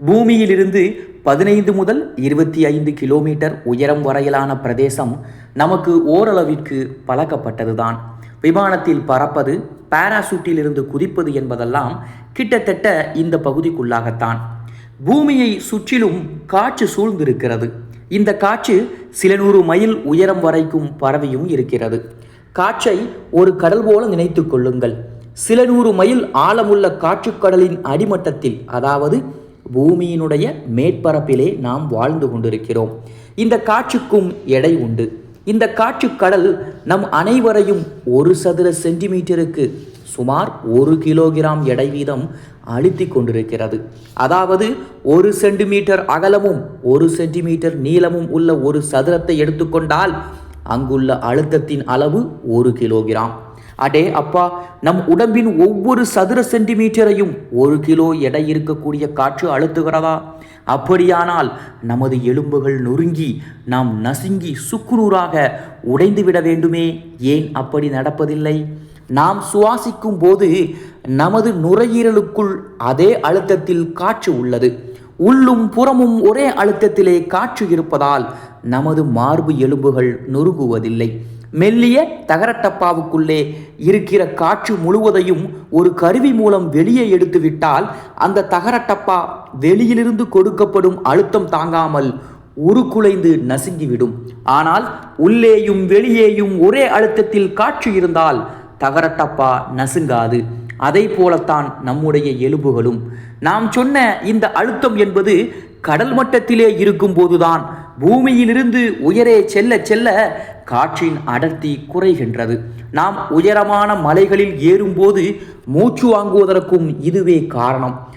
பூமியிலிருந்து பதினைந்து முதல் இருபத்தி ஐந்து கிலோமீட்டர் உயரம் வரையிலான பிரதேசம் நமக்கு ஓரளவிற்கு பழக்கப்பட்டதுதான். விமானத்தில் பறப்பது பாராசூட்டிலிருந்து குதிப்பது என்பதெல்லாம் கிட்டத்தட்ட இந்த பகுதிக்குள்ளாகத்தான். பூமியை சுற்றிலும் காற்று சூழ்ந்திருக்கிறது. இந்த காற்று சில நூறு மைல் உயரம் வரைக்கும் பரவியும் இருக்கிறது. காற்றை ஒரு கடல் போல நினைத்து கொள்ளுங்கள். சில நூறு மைல் ஆழமுள்ள காற்றுக்கடலின் அடிமட்டத்தில் அதாவது பூமியினுடைய மேற்பரப்பிலே நாம் வாழ்ந்து கொண்டிருக்கிறோம். இந்த காற்றுக்கும் எடை உண்டு. இந்த காற்றுக்கடல் நம் அனைவரையும் ஒரு சதுர சென்டிமீட்டருக்கு சுமார் ஒரு கிலோகிராம் எடை வீதம் அழுத்தி கொண்டிருக்கிறது. அதாவது ஒரு சென்டிமீட்டர் அகலமும் ஒரு சென்டிமீட்டர் நீளமும் உள்ள ஒரு சதுரத்தை எடுத்துக்கொண்டால் அங்குள்ள அழுத்தத்தின் அளவு ஒரு கிலோகிராம். அடே அப்பா நம் உடம்பின் ஒவ்வொரு சதுர சென்டிமீட்டரையும் ஒரு கிலோ எடை இருக்கக்கூடிய காற்று அழுத்துகிறதா? அப்படியானால் நமது எலும்புகள் நொறுங்கி நாம் நசுங்கி சுக்குநூறாக உடைந்துவிட வேண்டுமே. ஏன் அப்படி நடப்பதில்லை? நாம் சுவாசிக்கும் போது நமது நுரையீரலுக்குள் அதே அழுத்தத்தில் காற்று உள்ளது. உள்ளும் புறமும் ஒரே அழுத்தத்திலே காற்று இருப்பதால் நமது மார்பு எலும்புகள் நொறுங்குவதில்லை. மெல்லிய தகரட்டப்பாவுக்குள்ளே இருக்கிற காற்று முழுவதையும் ஒரு கருவி மூலம் வெளியே எடுத்துவிட்டால் அந்த தகரட்டப்பா வெளியிலிருந்து கொடுக்கப்படும் அழுத்தம் தாங்காமல் உருக்குலைந்து நசுங்கிவிடும். ஆனால் உள்ளேயும் வெளியேயும் ஒரே அழுத்தத்தில் காற்று இருந்தால் தகரட்டப்பா நசுங்காது. அதை போலத்தான் நம்முடைய எலும்புகளும். நாம் சொன்ன இந்த அழுத்தம் என்பது கடல் மட்டத்திலே இருக்கும்போதுதான் பூமியிலிருந்து உயரே செல்ல செல்ல காற்றின் அடர்த்தி குறைகின்றது. நாம் உயரமான மலைகளில் ஏறும்போது மூச்சு வாங்குவதற்கும் இதுவே காரணம்.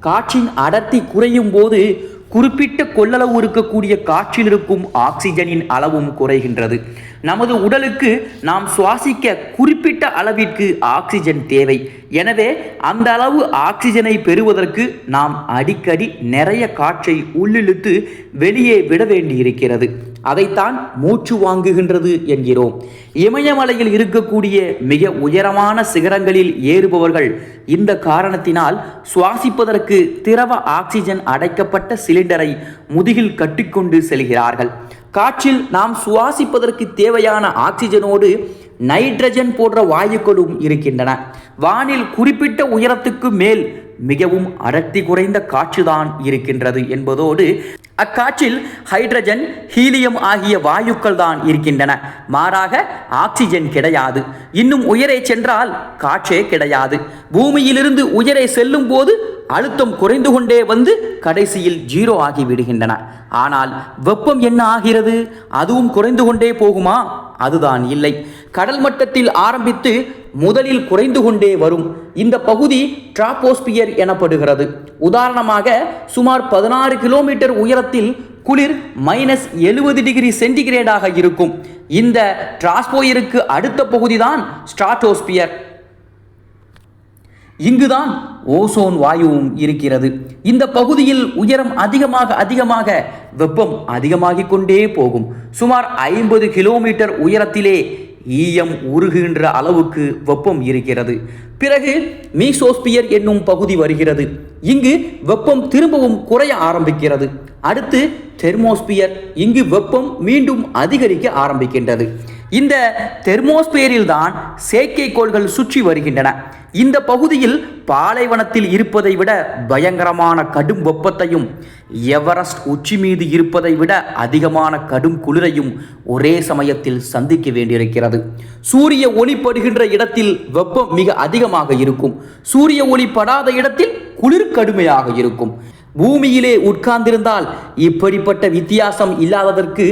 காற்றின் அடர்த்தி குறையும் போது குறிப்பிட்ட கொள்ளளவு இருக்கக்கூடிய காற்றில் இருக்கும் ஆக்சிஜனின் அளவும் குறைகின்றது. நமது உடலுக்கு நாம் சுவாசிக்க குறிப்பிட்ட அளவிற்கு ஆக்சிஜன் தேவை. எனவே அந்த அளவு ஆக்சிஜனை பெறுவதற்கு நாம் அடிக்கடி நிறைய காற்றை உள்ளிழுத்து வெளியே விட வேண்டியிருக்கிறது. அதைத்தான் மூச்சு வாங்குகின்றது என்கிறோம். இமயமலையில் இருக்கக்கூடிய மிக உயரமான சிகரங்களில் ஏறுபவர்கள் இந்த காரணத்தினால் சுவாசிப்பதற்கு திரவ ஆக்சிஜன் அடைக்கப்பட்ட சிலிண்டரை முதுகில் கட்டிக்கொண்டு செல்கிறார்கள். காற்றில் நாம் சுவாசிப்பதற்கு தேவையான ஆக்சிஜனோடு நைட்ரஜன் போன்ற வாயுக்களும் இருக்கின்றன. வானில் குறிப்பிட்ட உயரத்துக்கு மேல் மிகவும் அடர்த்தி குறைந்த காற்றுதான் இருக்கின்றது என்பதோடு அக்காற்றில் ஹைட்ரஜன் ஹீலியம் ஆகிய வாயுக்கள் தான் இருக்கின்றன. மாறாக ஆக்சிஜன் கிடையாது. இன்னும் உயரே சென்றால் காற்றே கிடையாது. பூமியிலிருந்து உயரே செல்லும் போது அழுத்தம் குறைந்து கொண்டே வந்து கடைசியில் ஜீரோ ஆகி விடுகின்றன. ஆனால் வெப்பம் என்ன ஆகிறது? அதுவும் குறைந்து கொண்டே போகுமா? அதுதான் இல்லை. கடல் மட்டத்தில் ஆரம்பித்து முதலில் குறைந்து கொண்டே வரும். இந்த பகுதி டிராபோஸ்பியர் எனப்படுகிறது. உதாரணமாக சுமார் பதினாறு கிலோமீட்டர் உயரத்தில் குளிர் மைனஸ் எழுபது டிகிரி சென்டிகிரேடாக இருக்கும். இந்த டிராஸ்போயருக்கு அடுத்த பகுதிதான் ஸ்ட்ராட்டோஸ்பியர். இங்குதான் ஓசோன் வாயுவும் இருக்கிறது. இந்த பகுதியில் உயரம் அதிகமாக அதிகமாக வெப்பம் அதிகமாகிக் கொண்டே போகும். சுமார் ஐம்பது கிலோமீட்டர் உயரத்திலே ஈயம் உருகுகின்ற அளவுக்கு வெப்பம் இருக்கிறது. பிறகு மீசோஸ்பியர் என்னும் பகுதி வருகிறது. இங்கு வெப்பம் திரும்பவும் குறைய ஆரம்பிக்கிறது. அடுத்து தெர்மோஸ்பியர் இங்கு வெப்பம் மீண்டும் அதிகரிக்க ஆரம்பிக்கின்றது. இந்த தெர்மோஸ்பியரில் தான் செயற்கைக்கோள்கள் சுற்றி வருகின்றன. இந்த பகுதியில் பாலைவனத்தில் இருப்பதை விட பயங்கரமான கடும் வெப்பத்தையும் எவரெஸ்ட் உச்சி மீது இருப்பதை விட அதிகமான கடும் குளிரையும் ஒரே சமயத்தில் சந்திக்க வேண்டியிருக்கிறது. சூரிய ஒளி படுகின்ற இடத்தில் வெப்பம் மிக அதிகமாக இருக்கும். சூரிய ஒளி படாத இடத்தில் குளிர் கடுமையாக இருக்கும். பூமியிலே உட்கார்ந்திருந்தால் இப்படிப்பட்ட வித்தியாசம் இல்லாததற்கு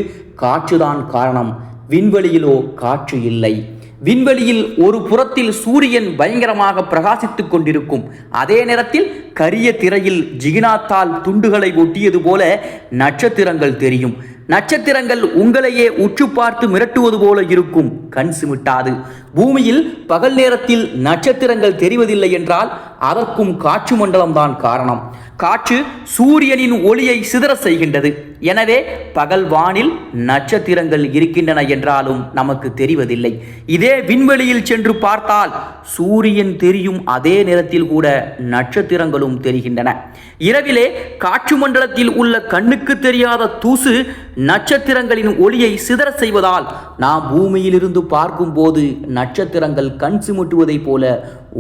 காற்றுதான் காரணம். விண்வெளியிலோ காற்று இல்லை. விண்வெளியில் ஒரு புறத்தில் சூரியன் பயங்கரமாக பிரகாசித்துக் கொண்டிருக்கும். அதே நேரத்தில் கரிய திரையில் ஜிகினாத்தால் துண்டுகளை ஒட்டியது போல நட்சத்திரங்கள் தெரியும். நட்சத்திரங்கள் உங்களையே உற்று பார்த்து மிரட்டுவது போல இருக்கும். கண் சிமிட்டாது. பூமியில் பகல் நேரத்தில் நட்சத்திரங்கள் தெரிவதில்லை என்றால் அதற்கும் காற்று மண்டலம்தான் காரணம். காற்று சூரியனின் ஒளியை சிதற செய்கின்றது. எனவே பகல் வானில் நட்சத்திரங்கள் இருக்கின்றன என்றாலும் நமக்கு தெரிவதில்லை. இதே விண்வெளியில் சென்று பார்த்தால் சூரியன் தெரியும் அதே நேரத்தில் கூட நட்சத்திரங்களும் தெரிகின்றன. இரவிலே காற்று மண்டலத்தில் உள்ள கண்ணுக்கு தெரியாத தூசு நட்சத்திரங்களின் ஒளியை சிதற செய்வதால் நாம் பூமியிலிருந்து பார்க்கும்போது நட்சத்திரங்கள் கண் சிமிட்டுவதைப் போல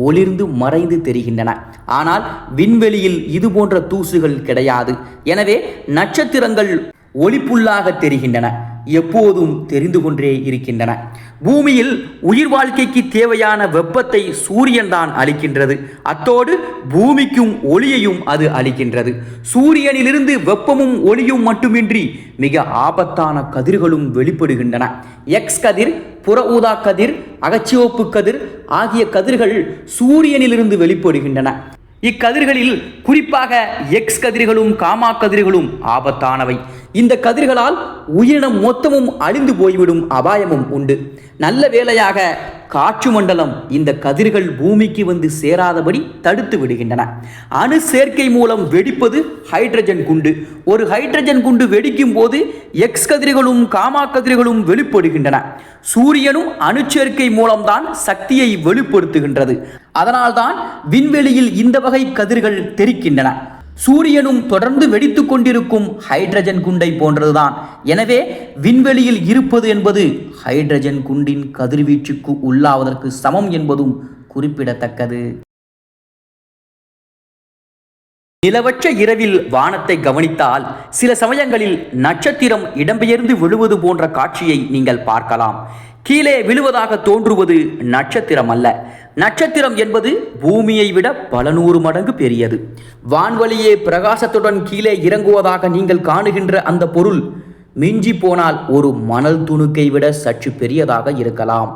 ஒளிர்ந்து மறைந்து தெரிகின்றன ஆனால் விண்வெளியில் இது போன்ற தூசுகள் கிடையாது. எனவே நட்சத்திரங்கள் ஒளிப்புள்ளாக தெரிகின்றன. எப்போதும் தெரிந்து கொண்டே இருக்கின்றன. பூமியில் உயிர் வாழ்க்கைக்கு தேவையான வெப்பத்தை சூரியன் தான் அளிக்கின்றது. அத்தோடு பூமிக்கும் ஒளியையும் அது அளிக்கின்றது. சூரியனிலிருந்து வெப்பமும் ஒளியும் மட்டுமின்றி மிக ஆபத்தான கதிர்களும் வெளிப்படுகின்றன. எக்ஸ் கதிர் புற ஊதா கதிர் அகச்சிவப்பு கதிர் ஆகிய கதிர்கள் சூரியனிலிருந்து வெளிப்படுகின்றன. இக்கதிர்களில் குறிப்பாக எக்ஸ் கதிர்களும் காமா கதிர்களும் ஆபத்தானவை. இந்த கதிர்களால் உயிரினம் மொத்தமும் அழிந்து போய்விடும் அபாயமும் உண்டு. நல்ல வேளையாக காற்று மண்டலம் இந்த கதிர்கள் பூமிக்கு வந்து சேராதபடி தடுத்து விடுகின்றன. அணு சேர்க்கை மூலம் வெடிப்பது ஹைட்ரஜன் குண்டு. ஒரு ஹைட்ரஜன் குண்டு வெடிக்கும் போது எக்ஸ் கதிர்களும் காமா கதிர்களும் வெளிப்படுகின்றன. சூரியனும் அணுச்சேர்க்கை மூலம்தான் சக்தியை வெளிப்படுத்துகின்றது. அதனால்தான் விண்வெளியில் இந்த வகை கதிர்கள் தெரிக்கின்றன. சூரியனும் தொடர்ந்து வெடித்து கொண்டிருக்கும் ஹைட்ரஜன் குண்டை போன்றதுதான். எனவே விண்வெளியில் இருப்பது என்பது ஹைட்ரஜன் குண்டின் கதிர்வீச்சுக்கு உள்ளாவதற்கு சமம் என்பதும் குறிப்பிடத்தக்கது. நிலவற்ற இரவில் வானத்தை கவனித்தால் சில சமயங்களில் நட்சத்திரம் இடம்பெயர்ந்து விழுவது போன்ற காட்சியை நீங்கள் பார்க்கலாம். கீழே விழுவதாக தோன்றுவது நட்சத்திரம் அல்ல நட்சத்திரம் என்பது பூமியை விட பல நூறு மடங்கு பெரியது. வான்வழியே பிரகாசத்துடன் கீழே இறங்குவதாக நீங்கள் காணுகின்ற அந்த பொருள் மிஞ்சி போனால் ஒரு மணல் துணுக்கை விட சற்று பெரியதாக இருக்கலாம்.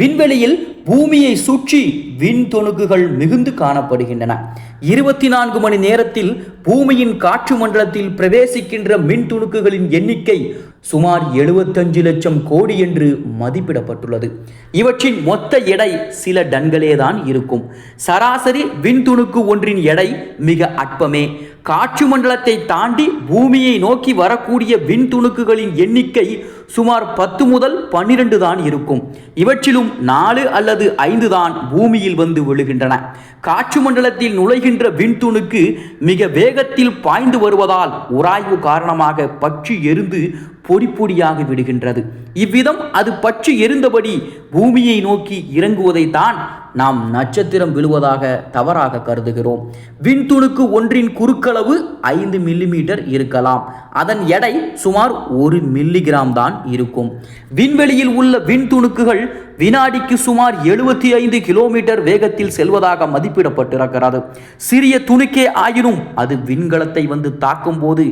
விண்வெளியில் பூமியை சுற்றி விண் துணுக்குகள் மிகுந்து காணப்படுகின்றன. இருபத்தி நான்கு மணி நேரத்தில் பூமியின் காற்று மண்டலத்தில் பிரவேசிக்கின்ற மின் துணுக்குகளின் எண்ணிக்கை சுமார் எழுபத்தஞ்சு லட்சம் கோடி என்று மதிப்பிடப்பட்டுள்ளது. இவற்றின் மொத்த எடை சில டன்களே தான் இருக்கும். சராசரி விண்துணுக்கு ஒன்றின் எடை மிக அற்பமே. காற்று மண்டலத்தை தாண்டி பூமியை நோக்கி வரக்கூடிய விண்துணுக்குகளின் எண்ணிக்கை சுமார் பத்து முதல் பன்னிரண்டு தான் இருக்கும். இவற்றிலும் நாலு அல்லது ஐந்து தான் பூமியில் வந்து விழுகின்றன. காற்று மண்டலத்தில் நுழைகின்ற விண்துணுக்கு மிக வேகத்தில் பாய்ந்து வருவதால் உராய்வு காரணமாக பற்றி எரிந்து பொடி பொடியாகி விடுகின்றது. இவ்விதம் அது பற்றி எரிந்தபடி பூமியை நோக்கி இறங்குவதைத்தான் நாம் நட்சத்திரம் விழுவதாக தவறாக கருதுகிறோம். விண்துணுக்கு ஒன்றின் குறுக்களவு ஐந்து மில்லிமீட்டர் இருக்கலாம். அதன் எடை சுமார் ஒரு மில்லிகிராம் தான் இருக்கும். விண்வெளியில் உள்ள விண்துணுக்குகள் வினாடிக்கு சுமார் எழுபத்தி ஐந்து கிலோமீட்டர் வேகத்தில் செல்வதாக மதிப்பிடப்பட்டிருக்கிறது. சிறிய துணுக்கே ஆயினும் அது விண்கலத்தை வந்து தாக்கும் போது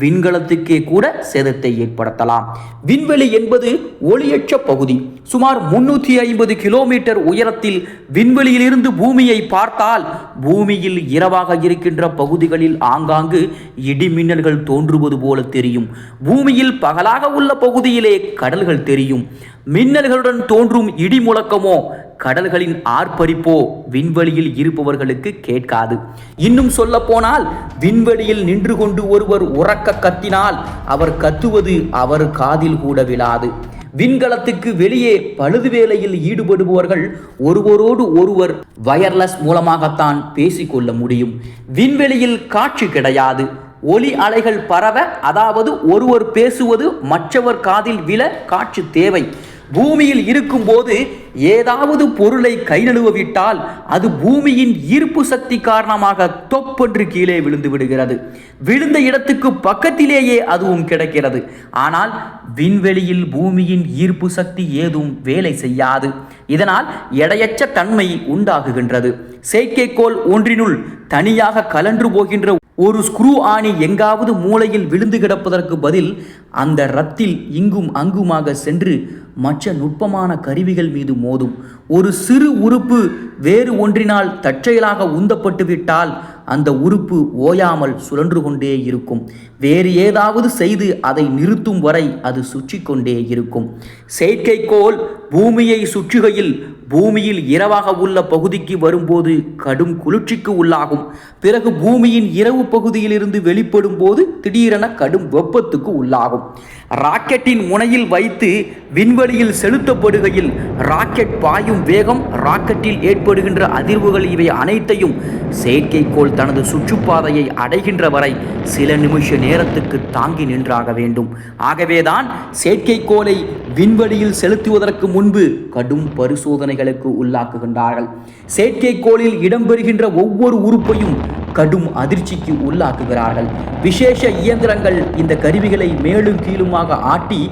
விண்கலத்துக்கே கூட சேதத்தை ஏற்படுத்தலாம். விண்வெளி என்பது ஒளியற்ற பகுதி. சுமார் முன்னூற்றி ஐம்பது கிலோமீட்டர் உயரத்தில் விண்வெளியிலிருந்து பூமியை பார்த்தால் பூமியில் இரவாக இருக்கின்ற பகுதிகளில் ஆங்காங்கு இடிமின்னல்கள் தோன்றுவது போல தெரியும். பூமியில் பகலாக உள்ள பகுதியிலே கடல்கள் தெரியும். மின்னல்களுடன் தோன்றும் இடி முழக்கமோ கடல்களின் ஆர்ப்பரிப்போ விண்வெளியில் இருப்பவர்களுக்கு கேட்காது. இன்னும் சொல்ல போனால் விண்வெளியில் நின்று கொண்டு ஒருவர் உறக்க கத்தினால் அவர் கத்துவது அவர் காதில் கூட விழாது. விண்கலத்துக்கு வெளியே பழுது வேலையில் ஈடுபடுபவர்கள் ஒருவரோடு ஒருவர் வயர்லெஸ் மூலமாகத்தான் பேசிக்கொள்ள முடியும். விண்வெளியில் காட்சி கிடையாது. ஒலி அலைகள் பரவ அதாவது ஒருவர் பேசுவது மற்றவர் காதில் விழ காட்சி தேவை. பூமியில் இருக்கும்போது ஏதாவது பொருளை கை நழுவ விட்டால் அது பூமியின் ஈர்ப்பு சக்தி காரணமாக தொப்பென்று கீழே விழுந்து விடுகிறது. விழுந்த இடத்துக்கு பக்கத்திலேயே அதுவும் கிடைக்கிறது. ஆனால் விண்வெளியில் பூமியின் ஈர்ப்பு சக்தி ஏதும் வேலை செய்யாது. இதனால் எடையற்ற தன்மை உண்டாகுகின்றது. செயற்கைக்கோள் ஒன்றினுள் தனியாக கலன்று போகின்ற ஒரு ஸ்க்ரூ ஆணி எங்காவது மூலையில் விழுந்து கிடப்பதற்கு பதில் அந்த ரத்தில் இங்கும் அங்குமாக சென்று மற்ற நுட்பமான கருவிகள் மீது மோதும். ஒரு சிறு உறுப்பு வேறு ஒன்றினால் தற்செயலாக உந்தப்பட்டுவிட்டால் அந்த உறுப்பு ஓயாமல் சுழன்று கொண்டே இருக்கும். வேறு ஏதாவது செய்து அதை நிறுத்தும் வரை அது சுற்றி கொண்டே இருக்கும். செயற்கைக்கோள் பூமியை சுற்றுகையில் பூமியில் இரவாக உள்ள பகுதிக்கு வரும்போது கடும் குளிர்ச்சிக்கு உள்ளாகும். பிறகு பூமியின் இரவு பகுதியிலிருந்து வெளிப்படும் போது திடீரென கடும் வெப்பத்துக்கு உள்ளாகும். ராக்கெட்டின் முனையில் வைத்து விண்வெளியில் செலுத்தப்படுகையில் ராக்கெட் பாயும் வேகம் ராக்கெட்டில் ஏற்படுகின்ற அதிர்வுகள் இவை அனைத்தையும் செயற்கைக்கோள் தனது சுற்றுப்பாதையை அடைகின்ற வரை சில நிமிஷ நேரத்துக்கு தாங்கி நின்றாக வேண்டும். ஆகவேதான் செயற்கைக்கோளை விண்வெளியில் செலுத்துவதற்கு முன்பு கடும் பரிசோதனைகளுக்கு உள்ளாக்குகின்றார்கள். செயற்கைக்கோளில் இடம்பெறுகின்ற ஒவ்வொரு உறுப்பையும் கடும் அதிர்ச்சிக்கு உள்ளாக்குகிறார்கள். விசேஷ இயந்திரங்கள் இந்த கருவிகளை மேலும் கீழுமாக ஆட்டி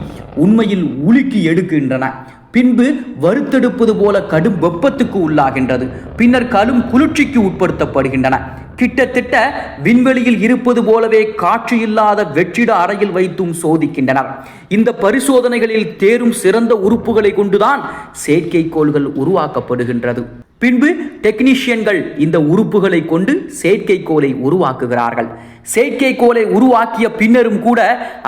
உண்மையில் உலுக்கி எடுக்கின்றன. பின்பு வறுத்தெடுப்பது போல கடும் வெப்பத்துக்கு உள்ளாகின்றது. பின்னர் கடும் குளிர்ச்சிக்கு உட்படுத்தப்படுகின்றன. கிட்டத்தட்ட விண்வெளியில் இருப்பது போலவே காற்று இல்லாத வெற்றிட அறையில் வைத்தும் சோதிக்கின்றனர். இந்த பரிசோதனைகளில் தேரும் சிறந்த உறுப்புகளை கொண்டுதான் செயற்கைக்கோள்கள் உருவாக்கப்படுகின்றது. பின்பு டெக்னீஷியன்கள் இந்த உறுப்புகளை கொண்டு செயற்கைக்கோளை உருவாக்குகிறார்கள். செயற்கைக்கோளை உருவாக்கிய பின்னரும் கூட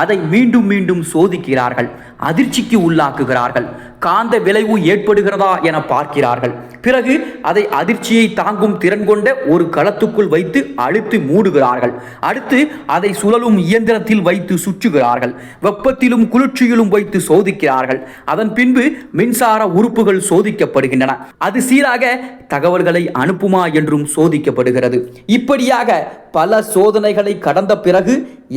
அதை மீண்டும் மீண்டும் சோதிக்கிறார்கள் அதிர்ச்சிக்கு உள்ளாக்குகிறார்கள் காந்த விளைவு ஏற்படுகிறதா என பார்க்கிறார்கள். பிறகு அதை அதிர்ச்சியை தாங்கும் திறன் கொண்ட ஒரு களத்துக்குள் வைத்து அழுத்து மூடுகிறார்கள். அடுத்து அதை சுழலும் இயந்திரத்தில் வைத்து சுற்றுகிறார்கள் வெப்பத்திலும் குளிர்ச்சியிலும் வைத்து சோதிக்கிறார்கள். அதன் பின்பு மின்சார உறுப்புகள் சோதிக்கப்படுகின்றன. அது சீராக தகவல்களை அனுப்புமா என்றும் சோதிக்கப்படுகிறது. இப்படியாக பல சோதனைகளை கடந்த பிறகு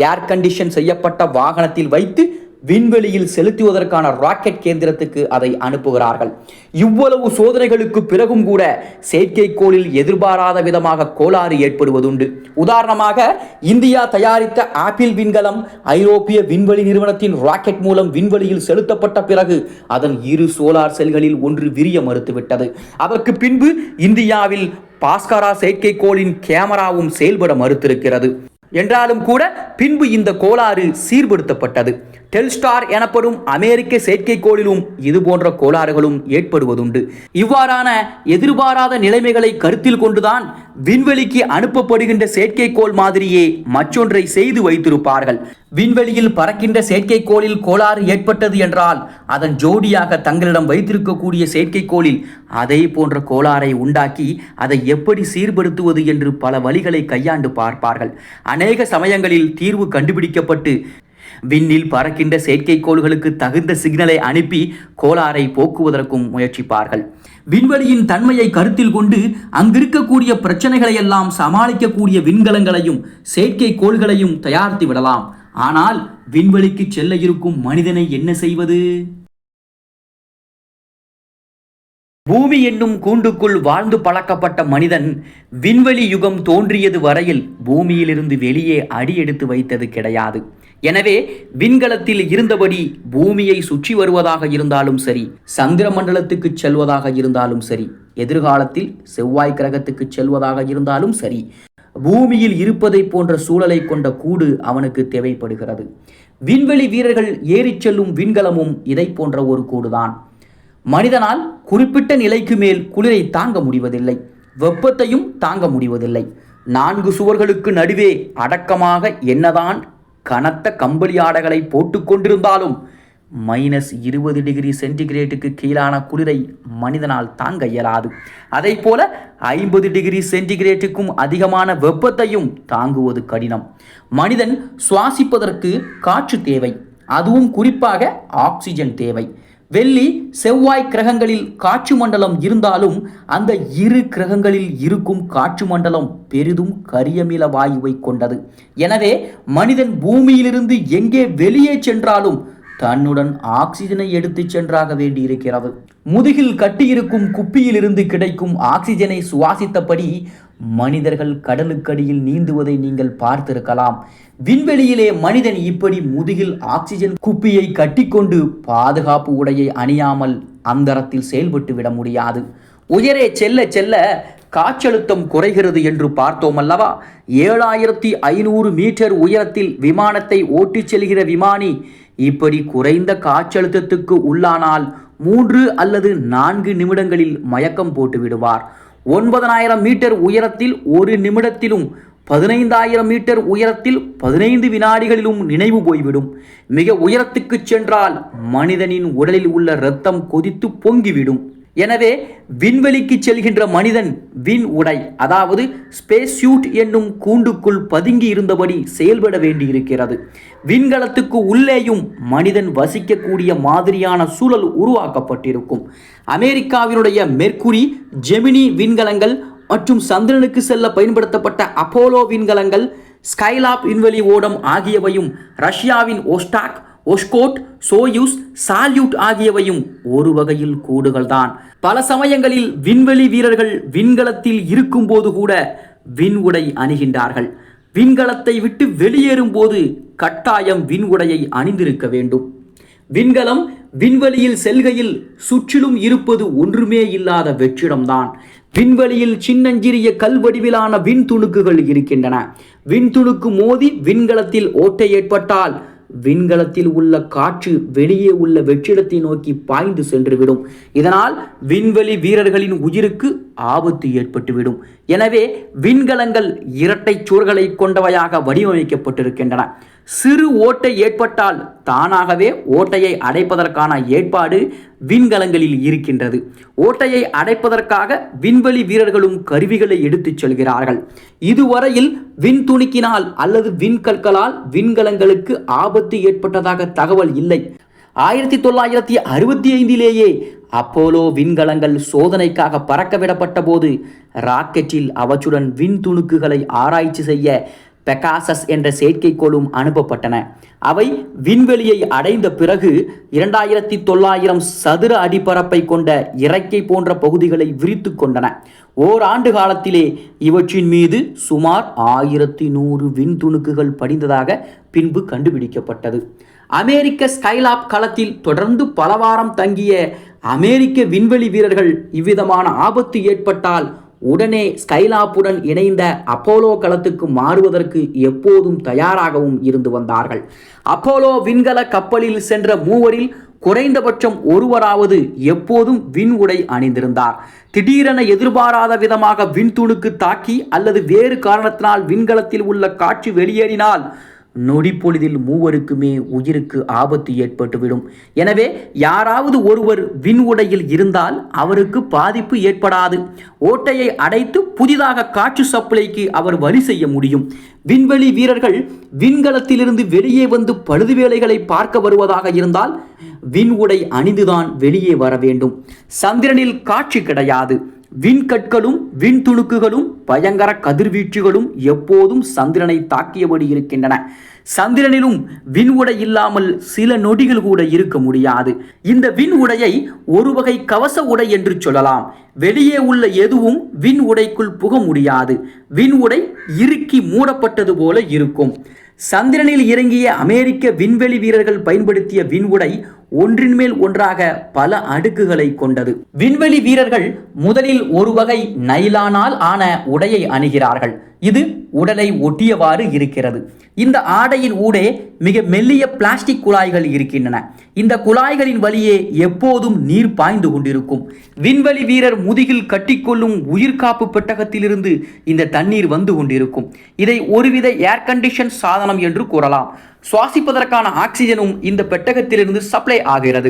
ஏர் கண்டிஷன் செய்யப்பட்ட வாகனத்தில் வைத்து விண்வெளியில் செலுத்துவதற்கான ராக்கெட் கேந்திரத்துக்கு அதை அனுப்புகிறார்கள். இவ்வளவு சோதனைகளுக்கு பிறகும் கூட செயற்கைக்கோளில் எதிர்பாராத விதமாக கோளாறு ஏற்படுவதுண்டு. உதாரணமாக இந்தியா தயாரித்த ஆப்பிள் விண்கலம் ஐரோப்பிய விண்வெளி நிறுவனத்தின் ராக்கெட் மூலம் விண்வெளியில் செலுத்தப்பட்ட பிறகு அதன் இரு சோலார் செல்களில் ஒன்று விரிய மறுத்துவிட்டது. அதற்கு பின்பு இந்தியாவில் பாஸ்கரா செயற்கைக்கோளின் கேமராவும் செயல்பட மறுத்திருக்கிறது. என்றாலும் கூட பின்பு இந்த கோளாறு சீர்படுத்தப்பட்டது. டெல்ஸ்டார் எனப்படும் அமெரிக்க செயற்கைக்கோளிலும் இது போன்ற கோளாறுகளும் ஏற்படுவதுண்டு. இவ்வாறான எதிர்பாராத நிலைமைகளை கருத்தில் கொண்டுதான் விண்வெளிக்கு அனுப்பப்படுகின்ற செயற்கைக்கோள் மாதிரியே மற்றொன்றை செய்து வைத்திருப்பார்கள். விண்வெளியில் பறக்கின்ற செயற்கைக்கோளில் கோளாறு ஏற்பட்டது என்றால் அதன் ஜோடியாக தங்களிடம் வைத்திருக்கக்கூடிய செயற்கைக்கோளில் அதே போன்ற கோளாறை உண்டாக்கி அதை எப்படி சீர்படுத்துவது என்று பல வழிகளை கையாண்டு பார்ப்பார்கள். அநேக சமயங்களில் தீர்வு கண்டுபிடிக்கப்பட்டு விண்ணில் பறக்கின்ற செயற்கைக்கோள்களுக்கு தகுந்த சிக்னலை அனுப்பி கோளாறை போக்குவதற்கும் முயற்சிப்பார்கள். விண்வெளியின் தன்மையை கருத்தில் கொண்டு அங்கிருக்கக்கூடிய பிரச்சனைகளை எல்லாம் சமாளிக்கக்கூடிய விண்கலங்களையும் செயற்கைக்கோள்களையும் தயாரித்து விடலாம். ஆனால் விண்வெளிக்கு செல்ல இருக்கும் மனிதனை என்ன செய்வது? பூமி என்னும் கூண்டுக்குள் வாழ்ந்து பழக்கப்பட்ட மனிதன் விண்வெளி யுகம் தோன்றியது வரையில் பூமியிலிருந்து வெளியே அடி எடுத்து வைத்தது கிடையாது. எனவே விண்கலத்தில் இருந்தபடி பூமியை சுற்றி வருவதாக இருந்தாலும் சரி சந்திர மண்டலத்துக்கு செல்வதாக இருந்தாலும் சரி எதிர்காலத்தில் செவ்வாய் கிரகத்துக்கு செல்வதாக இருந்தாலும் சரி பூமியில் இருப்பதை போன்ற சூழலை கொண்ட கூடு அவனுக்கு தேவைப்படுகிறது. விண்வெளி வீரர்கள் ஏறிச் செல்லும் விண்கலமும் இதை போன்ற ஒரு கூடுதான். மனிதனால் குறிப்பிட்ட நிலைக்கு மேல் குளிரை தாங்க முடிவதில்லை வெப்பத்தையும் தாங்க முடிவதில்லை. நான்கு சுவர்களுக்கு நடுவே அடக்கமாக என்னதான் கனத்த கம்பளி ஆடைகளை போட்டுக்கொண்டிருந்தாலும் மைனஸ் இருபது டிகிரி சென்டிகிரேட்டுக்கு கீழான குளிரை மனிதனால் தாங்க இயலாது. அதை போல ஐம்பது டிகிரி சென்டிகிரேட்டுக்கும் அதிகமான வெப்பத்தையும் தாங்குவது கடினம். மனிதன் சுவாசிப்பதற்கு காற்று தேவை. அதுவும் குறிப்பாக ஆக்சிஜன் தேவை. வெள்ளி செவ்வாய் கிரகங்களில் காற்று மண்டலம் இருந்தாலும் அந்த இரு கிரகங்களில் இருக்கும் காற்று மண்டலம் பெரிதும் கரியமில வாயுவை கொண்டது. எனவே மனிதன் பூமியிலிருந்து எங்கே வெளியே சென்றாலும் தன்னுடன் ஆக்சிஜனை எடுத்துச் சென்றாக வேண்டியிருக்கிறது. முதுகில் கட்டியிருக்கும் குப்பியிலிருந்து கிடைக்கும் ஆக்சிஜனை சுவாசித்தபடி மனிதர்கள் கடலுக்கடியில் நீந்துவதை நீங்கள் பார்த்திருக்கலாம். விண்வெளியிலே மனிதன் இப்படி முதுகில் ஆக்சிஜன் குப்பியை கட்டிக்கொண்டு பாதுகாப்பு உடையை அணியாமல் அந்தரத்தில் செயல்பட்டு விட முடியாது. உயரே செல்ல செல்ல காற்றழுத்தம் குறைகிறது என்று பார்த்தோம் அல்லவா? ஏழாயிரத்தி ஐநூறு மீட்டர் உயரத்தில் விமானத்தை ஓட்டிச் செல்கிற விமானி இப்படி குறைந்த காற்றழுத்தத்துக்கு உள்ளானால் மூன்று அல்லது நான்கு நிமிடங்களில் மயக்கம் போட்டு விடுவார். ஒன்பதனாயிரம் மீட்டர் உயரத்தில் ஒரு நிமிடத்திலும் பதினைந்தாயிரம் மீட்டர் உயரத்தில் பதினைந்து வினாடிகளிலும் நினைவு போய்விடும். மிக உயரத்துக்கு சென்றால் மனிதனின் உடலில் உள்ள இரத்தம் கொதித்து பொங்கிவிடும். எனவே விண்வெளிக்கு செல்கின்ற மனிதன் விண் உடை அதாவது ஸ்பேஸ் சூட் என்னும் கூண்டுக்குள் பதுங்கி இருந்தபடி செயல்பட வேண்டியிருக்கிறது. விண்கலத்துக்கு உள்ளேயும் மனிதன் வசிக்கக்கூடிய மாதிரியான சூழல் உருவாக்கப்பட்டிருக்கும். அமெரிக்காவினுடைய மெர்க்குரி ஜெமினி விண்கலங்கள் மற்றும் சந்திரனுக்கு செல்ல பயன்படுத்தப்பட்ட அப்போலோ விண்கலங்கள் ஸ்கைலாப் விண்வெளி ஓடம் ஆகியவையும் ரஷ்யாவின் ஓஸ்டாக் ஒஷ்கோட் சோயூஸ் சால்யூட் ஆகியவையும் ஒரு வகையில் கூடுகள்தான். பல சமயங்களில் விண்வெளி வீரர்கள் விண்கலத்தில் இருக்கும்போது கூட விண் உடை அணிகின்றார்கள். விண்கலத்தை விட்டு வெளியேறும் போது கட்டாயம் விண் உடையை அணிந்திருக்க வேண்டும். விண்கலம் விண்வெளியில் செல்கையில் சுற்றிலும் இருப்பது ஒன்றுமே இல்லாத வெற்றிடம்தான். விண்வெளியில் சின்னஞ்சிறிய கல் வடிவிலான விண்துணுக்குகள் இருக்கின்றன. விண்துணுக்கு மோதி விண்கலத்தில் ஓட்டை ஏற்பட்டால் விண்கலத்தில் உள்ள காற்று வெளியே உள்ள வெற்றிடத்தை நோக்கி பாய்ந்து சென்றுவிடும். இதனால் விண்வெளி வீரர்களின் உயிருக்கு ஆபத்து ஏற்பட்டுவிடும். எனவே விண்கலங்கள் இரட்டை சுவர்களை கொண்டவையாக வடிவமைக்கப்பட்டிருக்கின்றன. சிறு ஓட்டை ஏற்பட்டால் தானாகவே ஓட்டையை அடைப்பதற்கான ஏற்பாடு விண்கலங்களில் இருக்கின்றது. ஓட்டையை அடைப்பதற்காக விண்வெளி வீரர்களும் கருவிகளை எடுத்துச் செல்கிறார்கள். இதுவரையில் விண்துணுக்கினால் அல்லது விண்கற்களால் விண்கலங்களுக்கு ஆபத்து ஏற்பட்டதாக தகவல் இல்லை. ஆயிரத்தி தொள்ளாயிரத்தி அறுபத்தி ஐந்திலேயே அப்போலோ விண்கலங்கள் சோதனைக்காக பறக்கவிடப்பட்ட போது ராக்கெட்டில் அவற்றுடன் விண் துணுக்குகளை ஆராய்ச்சி செய்ய பெகாசஸ் என்ற செயற்கைக்கோளும் அனுப்பப்பட்டன. அவை விண்வெளியை அடைந்த பிறகு இரண்டாயிரத்தி தொள்ளாயிரம் சதுர அடிப்பரப்பை கொண்ட இறக்கை போன்ற பகுதிகளை விரித்து கொண்டன. ஓராண்டு காலத்திலே இவற்றின் மீது சுமார் ஆயிரத்தி நூறு விண்துணுக்குகள் படிந்ததாக பின்பு கண்டுபிடிக்கப்பட்டது. அமெரிக்க ஸ்கைலாப் களத்தில் தொடர்ந்து பல வாரம் தங்கிய அமெரிக்க விண்வெளி வீரர்கள் இவ்விதமான ஆபத்து ஏற்பட்டால் உடனே ஸ்கைலாப்புடன் இணைந்த அப்போலோ களத்துக்கு மாறுவதற்கு எப்போதும் தயாராகவும் இருந்து வந்தார்கள். அப்போலோ விண்கல கப்பலில் சென்ற மூவரில் குறைந்தபட்சம் ஒருவராவது எப்போதும் விண் உடை அணிந்திருந்தார். திடீரென எதிர்பாராத விதமாக விண்துணுக்கு தாக்கி அல்லது வேறு காரணத்தினால் விண்கலத்தில் உள்ள காற்று வெளியேறினால் நொடிப்பொழுதில் மூவருக்குமே உயிருக்கு ஆபத்து ஏற்பட்டுவிடும். எனவே யாராவது ஒருவர் விண் உடையில் இருந்தால் அவருக்கு பாதிப்பு ஏற்படாது. ஓட்டையை அடைத்து புதிதாக காற்று சப்ளைக்கு அவர் வழி செய்ய முடியும். விண்வெளி வீரர்கள் விண்கலத்திலிருந்து வெளியே வந்து பழுது வேலைகளை பார்க்க வருவதாக இருந்தால் விண் உடை அணிந்துதான் வெளியே வர வேண்டும். சந்திரனில் காட்சி கிடையாது. விண்கற்களும் விண்துணுக்குகளும் பயங்கர கதிர்வீச்சுகளும் எப்போதும் சந்திரனை தாக்கியபடி இருக்கின்றன. சந்திரனிலும் விண் உடை இல்லாமல் சில நொடிகள் கூட இருக்க முடியாது. இந்த விண் உடையை ஒரு வகை கவச உடை என்று சொல்லலாம். வெளியே உள்ள எதுவும் விண் உடைக்குள் புக முடியாது. விண் உடை இறுக்கி மூடப்பட்டது போல இருக்கும். சந்திரனில் இறங்கிய அமெரிக்க விண்வெளி வீரர்கள் பயன்படுத்திய விண் உடை ஒன்றின் மேல் ஒன்றாக பல அடுக்குகளை கொண்டது. விண்வெளி வீரர்கள் முதலில் ஒரு வகை நைலானால் ஆன உடையை அணுகிறார்கள். இது உடலை ஒட்டியவாறு இருக்கிறது. இந்த ஆடையின் ஊடே மிக மெல்லிய பிளாஸ்டிக் குழாய்கள் இருக்கின்றன. இந்த குழாய்களின் வழியே எப்போதும் நீர் பாய்ந்து கொண்டிருக்கும். விண்வெளி வீரர் முதுகில் கட்டிக்கொள்ளும் உயிர்காப்பு பெட்டகத்திலிருந்து இந்த தண்ணீர் வந்து கொண்டிருக்கும். இதை ஒருவித ஏர் கண்டிஷன் சாதனம் என்று கூறலாம். சுவாசிப்பதற்கான ஆக்சிஜனும் இந்த பெட்டகத்திலிருந்து சப்ளை ஆகிறது.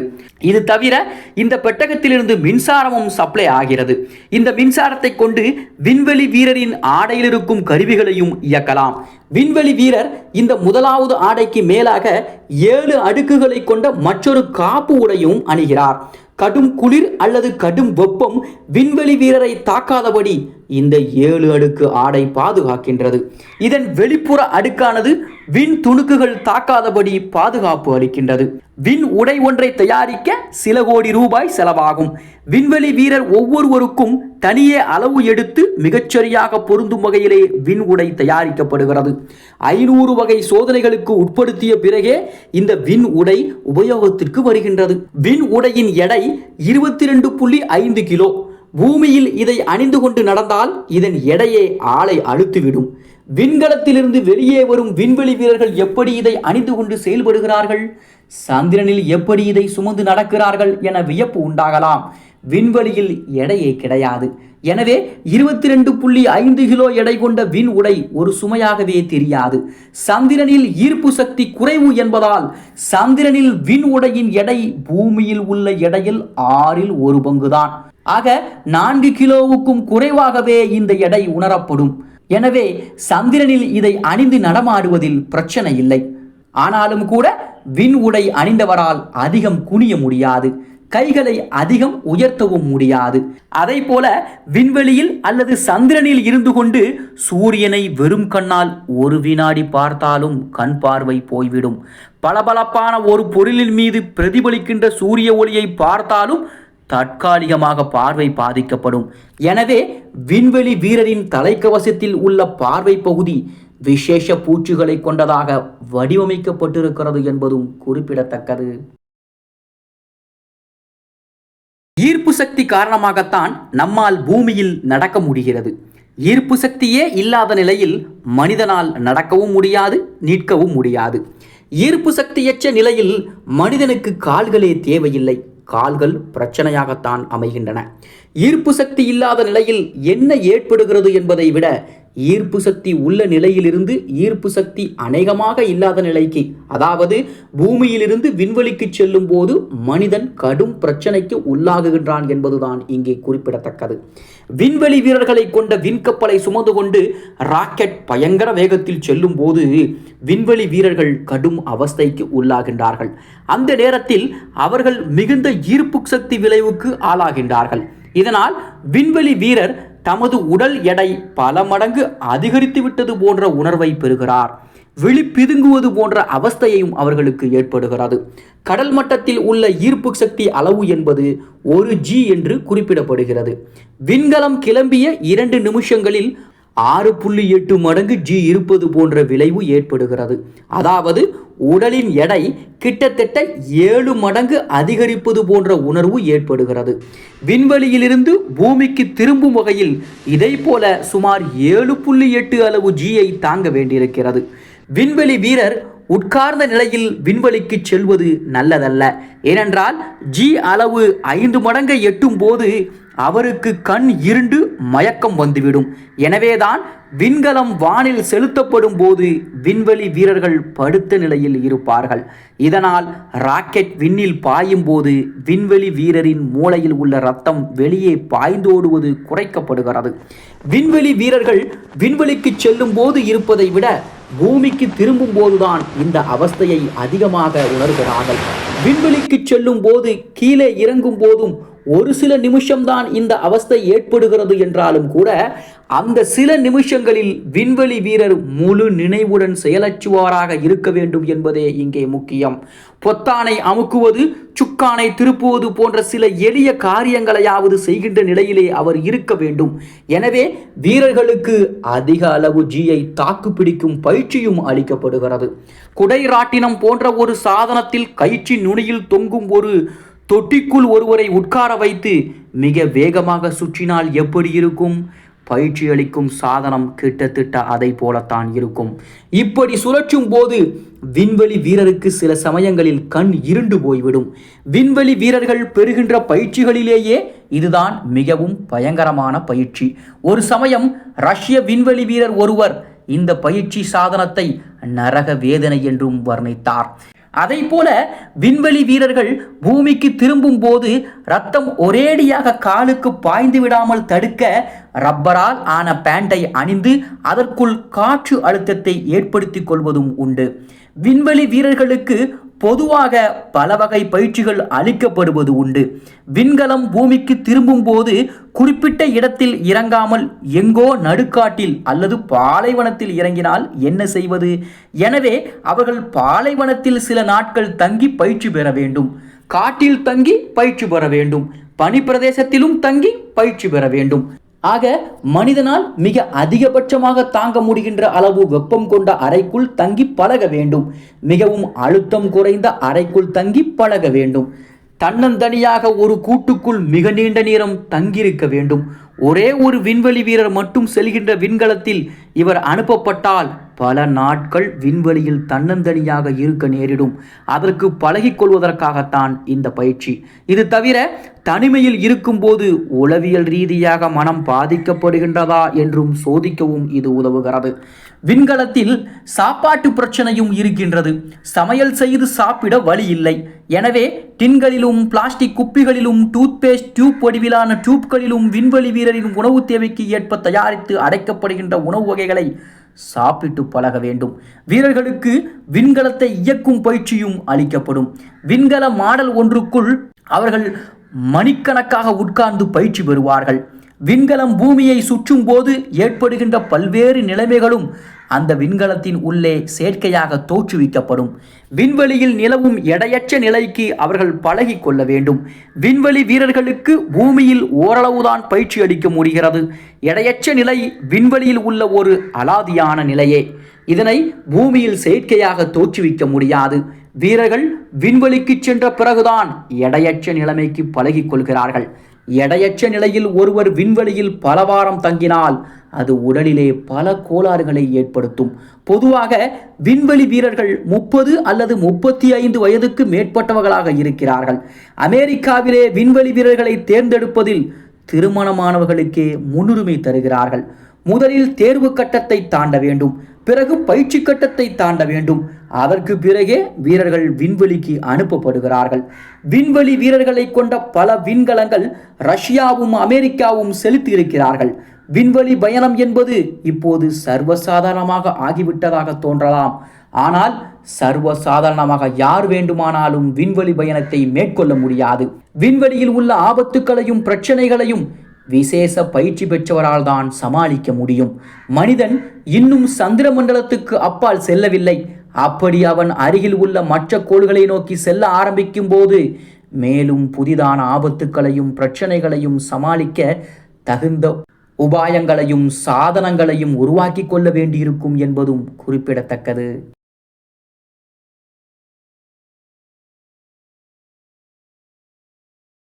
இது தவிர இந்த பெட்டகத்திலிருந்து மின்சாரமும் சப்ளை ஆகிறது. இந்த மின்சாரத்தை கொண்டு விண்வெளி வீரரின் ஆடையில் இருக்கும் கருவிகளையும் இயக்கலாம். விண்வெளி வீரர் இந்த முதலாவது ஆடைக்கு மேலாக ஏழு அடுக்குகளை கொண்ட மற்றொரு காப்பு உடையும் அணிகிறார். கடும் குளிர் அல்லது கடும் வெப்பம் விண்வெளி வீரரை தாக்காதபடி இந்த ஏழு அடுக்கு ஆடை பாதுகாக்கின்றது. இதன் வெளிப்புற அடுக்கானது விண் துணுக்குகள் தாக்காதபடி பாதுகாப்பு அளிக்கின்றது. விண் உடை ஒன்றை தயாரிக்க சில கோடி ரூபாய் செலவாகும். விண்வெளி வீரர் ஒவ்வொருவருக்கும் தனியே அளவு எடுத்து மிகச்சரியாக பொருந்தும் வகையிலே விண் உடை தயாரிக்கப்படுகிறது. ஐநூறு வகை சோதனைகளுக்கு உட்படுத்திய பிறகே இந்த விண் உடை உபயோகத்திற்கு வருகின்றது. விண் உடையின் எடை இருபத்தி ரெண்டு புள்ளி ஐந்து கிலோ. பூமியில் இதை அணிந்து கொண்டு நடந்தால் இதன் எடையே ஆளை அழுத்துவிடும். விண்கலத்திலிருந்து வெளியே வரும் விண்வெளி வீரர்கள் எப்படி இதை அணிந்து கொண்டு செயல்படுகிறார்கள்? சந்திரனில் எப்படி இதை சுமந்து நடக்கிறார்கள் என வியப்பு உண்டாகலாம். விண்வெளியில் எடையே கிடையாது. எனவே இருபத்தி ரெண்டு புள்ளி ஐந்து கிலோ எடை கொண்ட விண் உடை ஒரு சுமையாகவே தெரியாது. சந்திரனில் ஈர்ப்பு சக்தி குறைவு என்பதால் சந்திரனில் விண் உடையின் எடை பூமியில் உள்ள எடையில் ஆறில் ஒரு பங்குதான். ஆக நான்கு கிலோவுக்கும் குறைவாகவே இந்த எடை உணரப்படும். எனவே சந்திரனில் இதை அணிந்து நடமாடுவதில் பிரச்சனை இல்லை. ஆனாலும் கூட விண் உடை அணிந்தவரால் அதிகம் குனிய முடியாது. கைகளை அதிகம் உயர்த்தவும் முடியாது. அதை போல விண்வெளியில் அல்லது சந்திரனில் இருந்து கொண்டு சூரியனை வெறும் கண்ணால் ஒரு வினாடி பார்த்தாலும் கண் பார்வை போய்விடும். பளபளப்பான ஒரு பொருளின் மீது பிரதிபலிக்கின்ற சூரிய ஒளியை பார்த்தாலும் தற்காலிகமாக பார்வை பாதிக்கப்படும். எனவே விண்வெளி வீரரின் தலைக்கவசத்தில் உள்ள பார்வை பகுதி விசேஷ பூச்சுகளை கொண்டதாக வடிவமைக்கப்பட்டிருக்கிறது என்பதும் குறிப்பிடத்தக்கது. ஈர்ப்பு சக்தி காரணமாகத்தான் நம்மால் பூமியில் நடக்க முடிகிறது. ஈர்ப்பு சக்தியே இல்லாத நிலையில் மனிதனால் நடக்கவும் முடியாது நிற்கவும் முடியாது. ஈர்ப்பு சக்தியற்ற நிலையில் மனிதனுக்கு கால்களே தேவையில்லை. கால்கள் பிரச்சனையாகத்தான் அமைகின்றன. ஈர்ப்பு சக்தி இல்லாத நிலையில் என்ன ஏற்படுகிறது என்பதை விட ஈர்ப்பு சக்தி உள்ள நிலையிலிருந்து ஈர்ப்பு சக்தி அநேகமாக இல்லாத நிலைக்கு அதாவது பூமியிலிருந்து விண்வெளிக்கு செல்லும் போது மனிதன் கடும் பிரச்சனைக்கு உள்ளாகுகின்றான் என்பதுதான் இங்கே குறிப்பிடத்தக்கது. விண்வெளி வீரர்களை கொண்ட விண்கப்பலை சுமந்து கொண்டு ராக்கெட் பயங்கர வேகத்தில் செல்லும் போது விண்வெளி வீரர்கள் கடும் அவஸ்தைக்கு உள்ளாகின்றார்கள். அந்த நேரத்தில் அவர்கள் மிகுந்த ஈர்ப்பு சக்தி விளைவுக்கு ஆளாகின்றார்கள். இதனால் விண்வெளி வீரர் தமது உடல் எடை பல மடங்கு அதிகரித்து விட்டது போன்ற உணர்வை பெறுகிறார். விழி பிதுங்குவது போன்ற அவஸ்தையும் அவர்களுக்கு ஏற்படுகிறது. கடல் மட்டத்தில் உள்ள ஈர்ப்பு சக்தி அளவு என்பது ஒரு ஜி என்று குறிப்பிடப்படுகிறது. விண்கலம் கிளம்பிய இரண்டு நிமிஷங்களில் ஆறு புள்ளி எட்டு மடங்கு ஜி இருப்பது போன்ற விளைவு ஏற்படுகிறது. அதாவது உடலின் எடை கிட்டத்தட்ட ஏழு மடங்கு அதிகரிப்பது போன்ற உணர்வு ஏற்படுகிறது. விண்வெளியிலிருந்து பூமிக்கு திரும்பும் வகையில் இதை போல சுமார் ஏழு புள்ளி எட்டு அளவு ஜியை தாங்க வேண்டியிருக்கிறது. விண்வெளி வீரர் உட்கார்ந்த நிலையில் விண்வெளிக்கு செல்வது நல்லதல்ல. ஏனென்றால் ஜி அளவு ஐந்து மடங்கை எட்டும் போது அவருக்கு கண் இருண்டு மயக்கம் வந்துவிடும். எனவேதான் விண்கலம் வானில் செலுத்தப்படும் போது விண்வெளி வீரர்கள் படுத்த நிலையில் இருப்பார்கள். இதனால் ராக்கெட் விண்ணில் பாயும் போது விண்வெளி வீரரின் மூளையில் உள்ள ரத்தம் வெளியே பாய்ந்தோடுவது குறைக்கப்படுகிறது. விண்வெளி வீரர்கள் விண்வெளிக்கு செல்லும் போது இருப்பதை விட பூமிக்கு திரும்பும் போதுதான் இந்த அவஸ்தையை அதிகமாக உணர்கிறார்கள். விண்வெளிக்கு செல்லும் போது கீழே இறங்கும் போதும் ஒரு சில நிமிஷம்தான் இந்த அவஸ்தை ஏற்படுகிறது என்றாலும் கூட அந்த சில நிமிஷங்களில் விண்வெளி வீரர் முழு நினைவுடன் செயலற்றுவாராக இருக்க வேண்டும் என்பதே இங்கே முக்கியம். பொத்தானை அமுக்குவது சுக்கானை திருப்புவது போன்ற சில எளிய காரியங்களையாவது செய்கின்ற நிலையிலே அவர் இருக்க வேண்டும். எனவே வீரர்களுக்கு அதிக அளவு ஜியை தாக்குப்பிடிக்கும் பயிற்சியும் அளிக்கப்படுகிறது. குடைராட்டினம் போன்ற ஒரு சாதனத்தில் கயிற்றி நுனியில் தொங்கும் ஒரு தொட்டிக்குள் ஒருவரை உட்கார வைத்து மிக வேகமாக சுற்றினால் எப்படி இருக்கும்? பயிற்சி அளிக்கும் சாதனம் கிட்டத்தட்ட அதை போலத்தான் இருக்கும். இப்படி சுழற்றும் போது விண்வெளி வீரருக்கு சில சமயங்களில் கண் இருண்டு போய்விடும். விண்வெளி வீரர்கள் பெறுகின்ற பயிற்சிகளிலேயே இதுதான் மிகவும் பயங்கரமான பயிற்சி. ஒரு சமயம் ரஷ்ய விண்வெளி வீரர் ஒருவர் இந்த பயிற்சி சாதனத்தை நரக வேதனை என்றும் வர்ணித்தார். அதை போல விண்வெளி வீரர்கள் பூமிக்கு திரும்பும் போது ரத்தம் ஒரேடியாக காலுக்கு பாய்ந்து விடாமல் தடுக்க ரப்பரால் ஆன பேண்டை அணிந்து அதற்குள் காற்று அழுத்தத்தை ஏற்படுத்திக் கொள்வதும் உண்டு. விண்வெளி வீரர்களுக்கு பொதுவாக பல வகை பயிற்சிகள் அளிக்கப்படுவது உண்டு. விண்கலம் பூமிக்கு திரும்பும் போது குறிப்பிட்ட இடத்தில் இறங்காமல் எங்கோ நடுக்காட்டில் அல்லது பாலைவனத்தில் இறங்கினால் என்ன செய்வது? எனவே அவர்கள் பாலைவனத்தில் சில நாட்கள் தங்கி பயிற்சி பெற வேண்டும். காட்டில் தங்கி பயிற்சி பெற வேண்டும். பனிப்பிரதேசத்திலும் தங்கி பயிற்சி பெற வேண்டும். ஆக மனிதனால் மிக அதிகபட்சமாக தாங்க முடிகின்ற அளவு வெப்பம் கொண்ட அறைக்குள் தங்கி பழக வேண்டும். மிகவும் அழுத்தம் குறைந்த அறைக்குள் தங்கி பழக வேண்டும். தன்னந்தனியாக ஒரு கூட்டுக்குள் மிக நீண்ட நேரம் தங்கியிருக்க வேண்டும். ஒரே ஒரு விண்வெளி வீரர் மட்டும் செல்கின்ற விண்கலத்தில் இவர் அனுப்பப்பட்டால் பல நாட்கள் விண்வெளியில் தன்னந்தனியாக இருக்க நேரிடும். அதற்கு பழகிக்கொள்வதற்காகத்தான் இந்த பயிற்சி. இது தவிர தனிமையில் இருக்கும்போது உளவியல் ரீதியாக மனம் பாதிக்கப்படுகின்றதா என்றும் சோதிக்கவும் இது உதவுகிறது. விண்கலத்தில் சாப்பாட்டு பிரச்சனையும் இருக்கின்றது. சமையல் செய்து சாப்பிட வழி இல்லை. எனவே டின்களிலும் பிளாஸ்டிக் குப்பிகளிலும் டூத்பேஸ்ட் டியூப் வடிவிலான டியூப்களிலும் விண்வெளி வீரரின் உணவு தேவைக்கு ஏற்ப தயாரித்து அடைக்கப்படுகின்ற உணவு வகைகளை சாப்பிட்டு பழக வேண்டும். வீரர்களுக்கு விண்கலத்தை இயக்கும் பயிற்சியும் அளிக்கப்படும். விண்கல மாடல் ஒன்றுக்குள் அவர்கள் மணிக்கணக்காக உட்கார்ந்து பயிற்சி பெறுவார்கள். விண்கலம் பூமியை சுற்றும் போது ஏற்படுகின்ற பல்வேறு நிலைமைகளும் அந்த விண்கலத்தின் உள்ளே செயற்கையாக தோற்றுவிக்கப்படும். விண்வெளியில் நிலவும் எடையற்ற நிலைக்கு அவர்கள் பழகி கொள்ள வேண்டும். விண்வெளி வீரர்களுக்கு பூமியில் ஓரளவுதான் பயிற்சி அளிக்க முடிகிறது. எடையற்ற நிலை விண்வெளியில் உள்ள ஒரு அலாதியான நிலையே. இதனை பூமியில் செயற்கையாக தோற்றுவிக்க முடியாது. வீரர்கள் விண்வெளிக்கு சென்ற பிறகுதான் எடையற்ற நிலைமைக்கு பழகிக் கொள்கிறார்கள். எடையற்ற நிலையில் ஒருவர் விண்வெளியில் பல வாரம் தங்கினால் அது உடலிலே பல கோளாறுகளை ஏற்படுத்தும். பொதுவாக விண்வெளி வீரர்கள் முப்பது அல்லது முப்பத்தி ஐந்து வயதுக்கு மேற்பட்டவர்களாக இருக்கிறார்கள். அமெரிக்காவிலே விண்வெளி வீரர்களை தேர்ந்தெடுப்பதில் திருமணமானவர்களுக்கே முன்னுரிமை தருகிறார்கள். முதலில் தேர்வு கட்டத்தை தாண்ட வேண்டும் பிறகு பயிற்சி கட்டத்தை தாண்ட வேண்டும். அதற்கு பிறகே வீரர்கள் விண்வெளிக்கு அனுப்பப்படுகிறார்கள். விண்வெளி வீரர்களை கொண்ட பல விண்கலங்கள் ரஷ்யாவும் அமெரிக்காவும் செலுத்தி இருக்கிறார்கள் விண்வெளி பயணம் என்பது இப்போது சர்வசாதாரணமாக ஆகிவிட்டதாக தோன்றலாம். ஆனால் சர்வசாதாரணமாக யார் வேண்டுமானாலும் விண்வெளி பயணத்தை மேற்கொள்ள முடியாது. விண்வெளியில் உள்ள ஆபத்துக்களையும் பிரச்சனைகளையும் விசேஷ பயிற்சி பெற்றவரால் தான் சமாளிக்க முடியும். மனிதன் இன்னும் சந்திர மண்டலத்துக்கு அப்பால் செல்லவில்லை. அப்படி அவன் அருகில் உள்ள மற்ற கோள்களை நோக்கி செல்ல ஆரம்பிக்கும் போது மேலும் புதிதான ஆபத்துக்களையும் பிரச்சனைகளையும் சமாளிக்க தகுந்த உபாயங்களையும் சாதனங்களையும் உருவாக்கி கொள்ள வேண்டியிருக்கும் என்பதும் குறிப்பிடத்தக்கது.